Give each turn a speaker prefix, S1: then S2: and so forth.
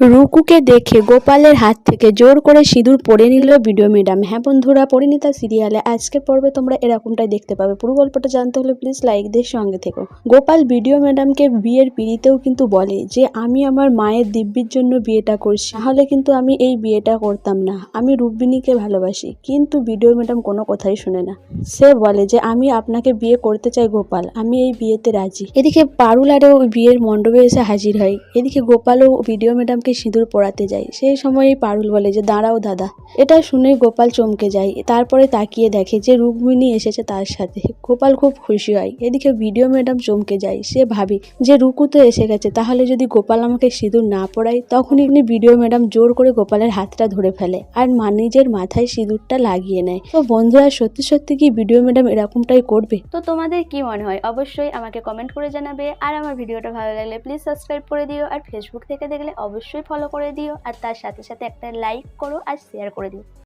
S1: রুকুকে দেখে গোপালের হাত থেকে জোর করে সিঁদুর পরে নিল ভিডিও ম্যাডাম। হ্যাঁ বন্ধুরা, পরিণীতা সিরিয়ালে আজকের পর্বে তোমরা এরকমটাই দেখতে পাবে। পুরো গল্পটা জানতে হলে প্লিজ লাইক দিয়ে সঙ্গে থেকো। গোপাল ভিডিও ম্যাডামকে বিয়ের পিড়িতেও কিন্তু বলে যে, আমি আমার মায়ের দিব্যির জন্য বিয়েটা করছি। তাহলে কিন্তু আমি এই বিয়েটা করতাম না। আমি রুক্মিণীকে ভালোবাসি কিন্তু ভিডিও ম্যাডাম কোনো কথাই শুনে না। সে বলে যে, আমি আপনাকে বিয়ে করতে চাই গোপাল। আমি এই বিয়েতে রাজি। এদিকে পারুল আরও বিয়ের মণ্ডপে এসে হাজির হয়। এদিকে গোপালও ভিডিও ম্যাডামকে সিঁদুর পড়াতে যায় সেই সময়ই পারুল বলে যে, দাঁড়াও দাদা। এটা শুনে গোপাল চমকে যায়। তারপরে তাকিয়ে দেখে যে, রুক্মিণী এসেছে তার সাথে। গোপাল খুব খুশি হয়। এদিকে ভিডিও ম্যাডাম চমকে যায়। সে ভাবি, যে রুকু তো এসে গেছে, তাহলে যদি গোপাল আমাকে সিঁদুর না পরায়, তখনই ভিডিও ম্যাডাম জোর করে গোপালের হাতটা ধরে ফেলে আর মা নিজের মাথায় সিঁদুরটা লাগিয়ে নেয়। তো বন্ধুরা সত্যি সত্যি কি ভিডিও ম্যাডাম এরকমটাই করবে?
S2: তো তোমাদের কি মনে হয়? অবশ্যই আমাকে কমেন্ট করে জানাবে। আর আমার ভিডিওটা ভালো লাগলে প্লিজ সাবস্ক্রাইব করে দিও। আর ফেসবুক থেকে দেখলে অবশ্যই ফলো করে দিও আর তার সাথে সাথে একটা লাইক করো আর শেয়ার করে দিও।